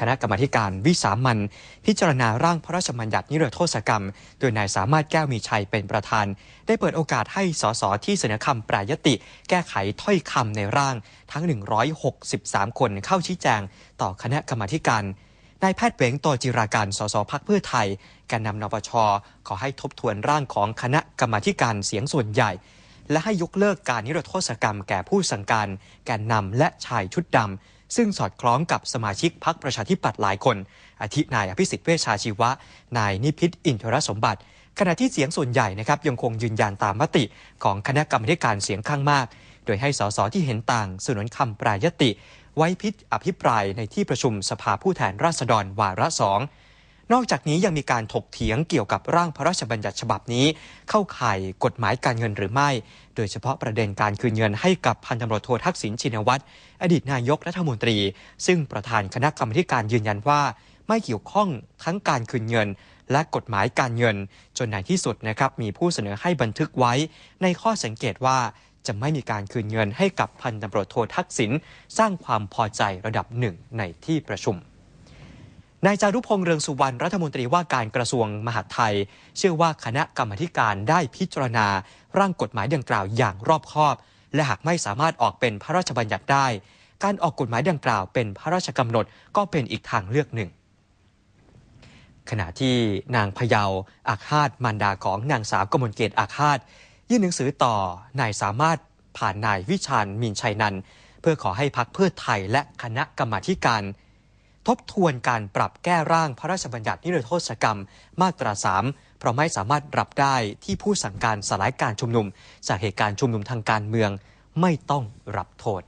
คณะกรรมการวิสามันพิจารณาร่างพระราชบัญญัตินิรโทษกรรม โดยนายสามารถแก้วมีชัยเป็นประธาน ได้เปิดโอกาสให้สสที่เสนอคำปรายติ แก้ไขถ้อยคำในร่าง ทั้ง 163 คนเข้าชี้แจง ต่อคณะกรรมการนายแพทย์เวงโตจิราการสสพักเพื่อไทยแกนนำนปชขอให้ทบทวนร่างของคณะกรรมการเสียงส่วนใหญ่และให้ยกเลิกการนิรโทษกรรมแก่ผู้สั่งการ แกนนำและชายชุดดำ ซึ่งสอดคล้องกับสมาชิกพักประชาธิปัตย์หลายคน อาทินายอภิสิทธิ์เวชชาชีวะ นายนิพิษอินทรสมบัติ ขณะที่เสียงส่วนใหญ่นะครับยังคงยืนยันตามมติของคณะกรรมการเสียงข้างมาก โดยให้สสที่เห็นต่างสนุนคำปรายติ ไว้พิจอภิปรายในที่ประชุมสภาผู้แทนราษฎรวาระสอง นอกจากนี้ยังมีการถกเถียงเกี่ยวกับร่างพระราชบัญญัติฉบับนี้ เข้าข่ายกฎหมายการเงินหรือไม่ โดยเฉพาะประเด็นการคืนเงินให้กับพันตำรวจโททักษิณชินวัตรอดีตนายกรัฐมนตรี ซึ่งประธานคณะกรรมการยืนยันว่า ไม่เกี่ยวข้องทั้งการคืนเงิน และกฎหมายการเงิน จนในที่สุดนะครับมีผู้เสนอให้บันทึกไว้ ในข้อสังเกตว่าจะไม่มีการคืนเงินให้กับพันตำรวจโททักษิณสร้างความพอใจระดับหนึ่งในที่ประชุม นายจารุพงษ์เรืองสุวรรณรัฐมนตรีว่าการกระทรวงมหาดไทย เชื่อว่าคณะกรรมการได้พิจารณา ร่างกฎหมายดังกล่าวอย่างรอบคอบ และหากไม่สามารถออกเป็นพระราชบัญญัติได้ การออกกฎหมายดังกล่าวเป็นพระราชกำหนดก็เป็นอีกทางเลือกหนึ่ง ขณะที่นางพยาวอาคาตมารดาของนางสาวกมลเกตอาคาตยื่นหนังสือต่อนายสามารถผ่านนายวิชาญมินชัยนันเพื่อขอให้พักเพื่อไทยและคณะกรรมาการ ทบทวนการปรับแก้ร่างพระราชบัญญัตินิรโทษกรรม มาตราสามเพราะไม่สามารถรับได้ที่ผู้สั่งการสลายการชุมนุม จากเหตุการณ์ชุมนุมทางการเมือง ไม่ต้องรับโทษ